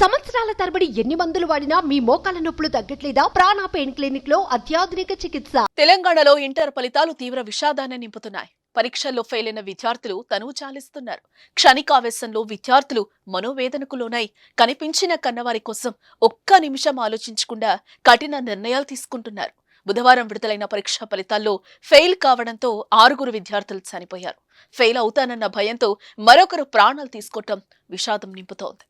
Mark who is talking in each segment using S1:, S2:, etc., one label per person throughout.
S1: సంవత్సరాల తరబడి ఎన్ని మందులు వాడినా మీ మోకాల నొప్పులు తగ్గట్లేదా? ప్రాణ పెయిన్ క్లినిక్లో అత్యాధునిక చికిత్స.
S2: తెలంగాణలో ఇంటర్ ఫలితాలు తీవ్ర విషాదాన్ని నింపుతున్నాయి. పరీక్షల్లో ఫెయిల్ అయిన విద్యార్థులు తనువు చాలిస్తున్నారు. క్షణికావేశంలో విద్యార్థులు మనోవేదనకు లోనై కనిపించిన కన్నవారి కోసం ఒక్క నిమిషం ఆలోచించకుండా కఠిన నిర్ణయాలు తీసుకుంటున్నారు. బుధవారం విడుదలైన పరీక్షా ఫలితాల్లో ఫెయిల్ కావడంతో ఆరుగురు విద్యార్థులు చనిపోయారు. ఫెయిల్ అవుతానన్న భయంతో మరొకరు ప్రాణాలు తీసుకోవటం విషాదం నింపుతోంది.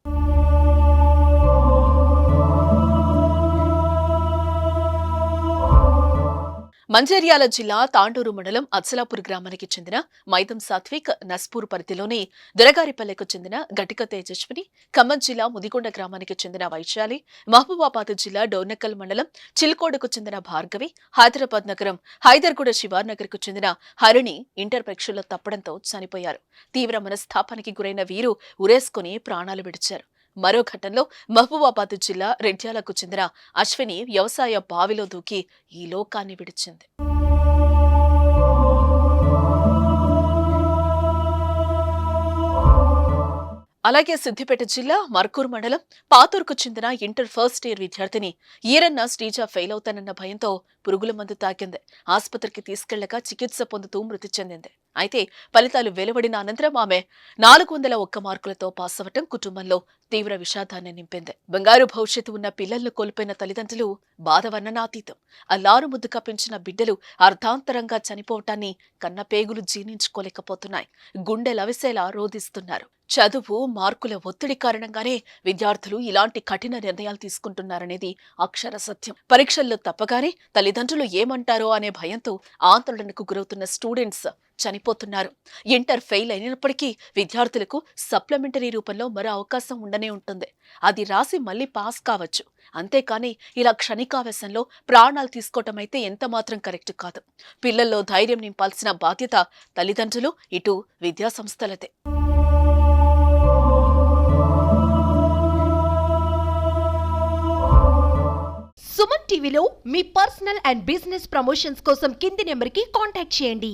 S2: మంచిర్యాల జిల్లా తాండూరు మండలం అత్సలాపూర్ గ్రామానికి చెందిన మైదం సాత్విక్ నస్పూర్ పరిధిలోని దొరగారిపల్లెకు చెందిన గటిక తేజస్విని ఖమ్మం జిల్లా ముదిగొండ గ్రామానికి చెందిన వైశాలి మహబూబాబాద్ జిల్లా డోర్నకల్ మండలం చిల్కోడకు చెందిన భార్గవి హైదరాబాద్ నగరం హైదర్గూడ శివార్ నగర్కు చెందిన హరిణి ఇంటర్ పరీక్షల్లో తప్పడంతో చనిపోయారు. తీవ్ర మనస్థాపానికి గురైన వీరు ఉరేసుకుని ప్రాణాలు విడిచారు. మరో ఘటనలో మహబూబాబాద్ జిల్లా రెడ్యాలకు చెందిన అశ్విని వ్యవసాయ బావిలో దూకి ఈ లోకాన్ని విడిచింది. అలాగే సిద్దిపేట జిల్లా మర్కూర్ మండలం పాతూరుకు చెందిన ఇంటర్ ఫస్ట్ ఇయర్ విద్యార్థిని ఈరన్న శ్రీజ ఫెయిల్ అవుతానన్న భయంతో పురుగుల మందు తాకింది. ఆసుపత్రికి తీసుకెళ్ళగా చికిత్స పొందుతూ మృతి చెందింది. అయితే ఫలితాలు వెలువడిన అనంతరం ఆమె నాలుగు వందల ఒక్క మార్కులతో పాస్ అవ్వటం కుటుంబంలో తీవ్ర విషాదాన్ని నింపింది. బంగారు భవిష్యత్తు ఉన్న పిల్లలను కోల్పోయిన తల్లిదండ్రులు బాధ వర్ణనాతీతం. అల్లారు ముద్దు పెంచిన బిడ్డలు అర్ధాంతరంగా చనిపోవటాన్ని కన్నపేగులు జీర్ణించుకోలేకపోతున్నాయి. గుండె లవిసేలా రోధిస్తున్నారు. చదువు మార్కుల ఒత్తిడి కారణంగానే విద్యార్థులు ఇలాంటి కఠిన నిర్ణయాలు తీసుకుంటున్నారనేది అక్షర సత్యం. పరీక్షల్లో తప్పగానే తల్లిదండ్రులు ఏమంటారో అనే భయంతో ఆందోళనకు గురవుతున్న స్టూడెంట్స్ చనిపోతున్నారు. ఇంటర్ ఫెయిల్ అయినప్పటికీ విద్యార్థులకు సప్లిమెంటరీ రూపంలో మరో అవకాశం ఉండనే ఉంటుంది. అది రాసి మళ్ళీ పాస్ కావచ్చు. అంతేకాని ఇలా క్షణికావేశంలో ప్రాణాలు తీసుకోవటం అయితే ఎంతమాత్రం కరెక్ట్ కాదు. పిల్లల్లో ధైర్యం నింపాల్సిన బాధ్యత తల్లిదండ్రులు ఇటు విద్యాసంస్థలదే.
S1: సుమన్ టీవీలో మీ పర్సనల్ అండ్ బిజినెస్ ప్రమోషన్స్ కోసం కింది నెంబర్కి కాంటాక్ట్ చేయండి.